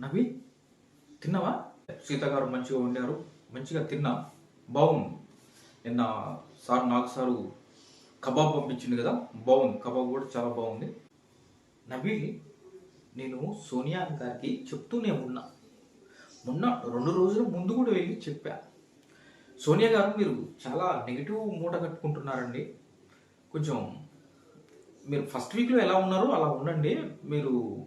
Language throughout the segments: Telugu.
నవి తిన్నావా? సీత గారు మంచిగా వండారు. మంచిగా తిన్నా. బాగుంది. నిన్న సార్ నాకు సారు కబాబ్ పంపించింది కదా బాగుంది. కబాబ్ కూడా చాలా బాగుంది. నబీ నేను సోనియా గారికి చెప్తూనే ఉన్నా. మొన్న రెండు రోజుల ముందు కూడా వెళ్ళి చెప్పా. సోనియా గారు మీరు చాలా నెగిటివ్ మూట కట్టుకుంటున్నారండి. కొంచెం మీరు ఫస్ట్ వీక్లో ఎలా ఉన్నారో అలా ఉండండి. మీరు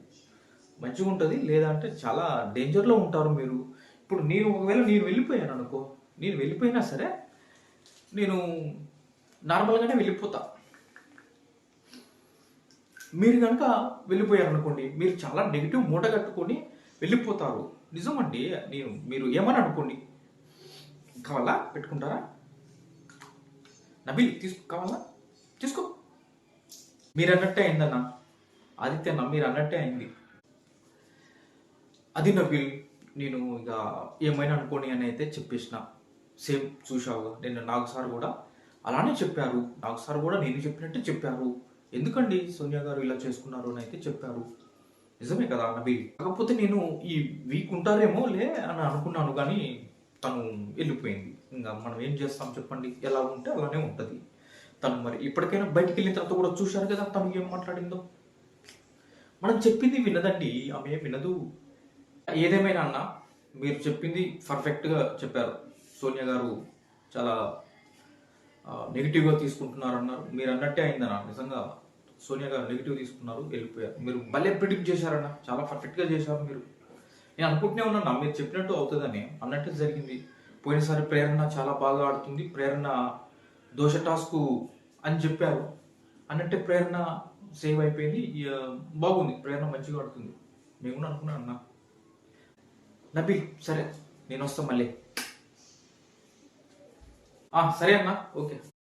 మంచిగా ఉంటుంది లేదంటే చాలా డేంజర్లో ఉంటారు మీరు. ఇప్పుడు నేను ఒకవేళ నేను వెళ్ళిపోయాను అనుకో నేను వెళ్ళిపోయినా సరే నేను నార్మల్గానే వెళ్ళిపోతా. మీరు కనుక వెళ్ళిపోయారు అనుకోండి మీరు చాలా నెగిటివ్ మూట కట్టుకొని వెళ్ళిపోతారు. నిజమండి నేను మీరు ఏమని అనుకోండి కావాలా పెట్టుకుంటారా? నబీల్ తీసుకో కావాలా? తీసుకో. మీరు అన్నట్టే అయిందన్న. ఆదిత్యన్న మీరు అన్నట్టే అయింది. అది నబీల్ నేను ఇక ఏమైనా అనుకోని అని అయితే చెప్పేసిన. సేమ్ చూశావు. నేను నాకు సార్ కూడా అలానే చెప్పారు. నాకు సార్ కూడా నేను చెప్పినట్టే చెప్పారు. ఎందుకండి సోనియా గారు ఇలా చేసుకున్నారు అని అయితే చెప్పారు. నిజమే కదా నబీల్ కాకపోతే నేను ఈ వీక్ ఉంటారేమో లే అని అనుకున్నాను కానీ తను వెళ్ళిపోయింది. ఇంకా మనం ఏం చేస్తాం చెప్పండి. ఎలా ఉంటే అలానే ఉంటుంది. తను మరి ఇప్పటికైనా బయటికి వెళ్ళిన తర్వాత కూడా చూశారు కదా తను ఏం మాట్లాడిందో. మనం చెప్పింది వినదండి. ఆమె వినదు. ఏదేమైనా అన్న మీరు చెప్పింది పర్ఫెక్ట్గా చెప్పారు. సోనియా గారు చాలా నెగిటివ్గా తీసుకుంటున్నారు అన్నారు మీరు అన్నట్టే అయిందన్న నిజంగా సోనియా గారు నెగిటివ్ తీసుకున్నారు వెళ్ళిపోయారు. మీరు భలే ప్రిడిక్ట్ చేశారన్న చాలా పర్ఫెక్ట్గా చేశారు మీరు. నేను అనుకుంటూనే ఉన్నా మీరు చెప్పినట్టు అవుతుందని. అన్నట్టు జరిగింది. పోయినసారి ప్రేరణ చాలా బాగా ఆడుతుంది. ప్రేరణ దోష టాస్క్ అని చెప్పారు. అన్నట్టే ప్రేరణ సేవ్ అయిపోయింది. ఇక బాగుంది. ప్రేరణ మంచిగా ఆడుతుంది. మేము కూడా అనుకున్నాను అన్న నబ్బి సరే. నేను వస్తాం మళ్ళీ. ఆ, సరే అన్న. ఓకే.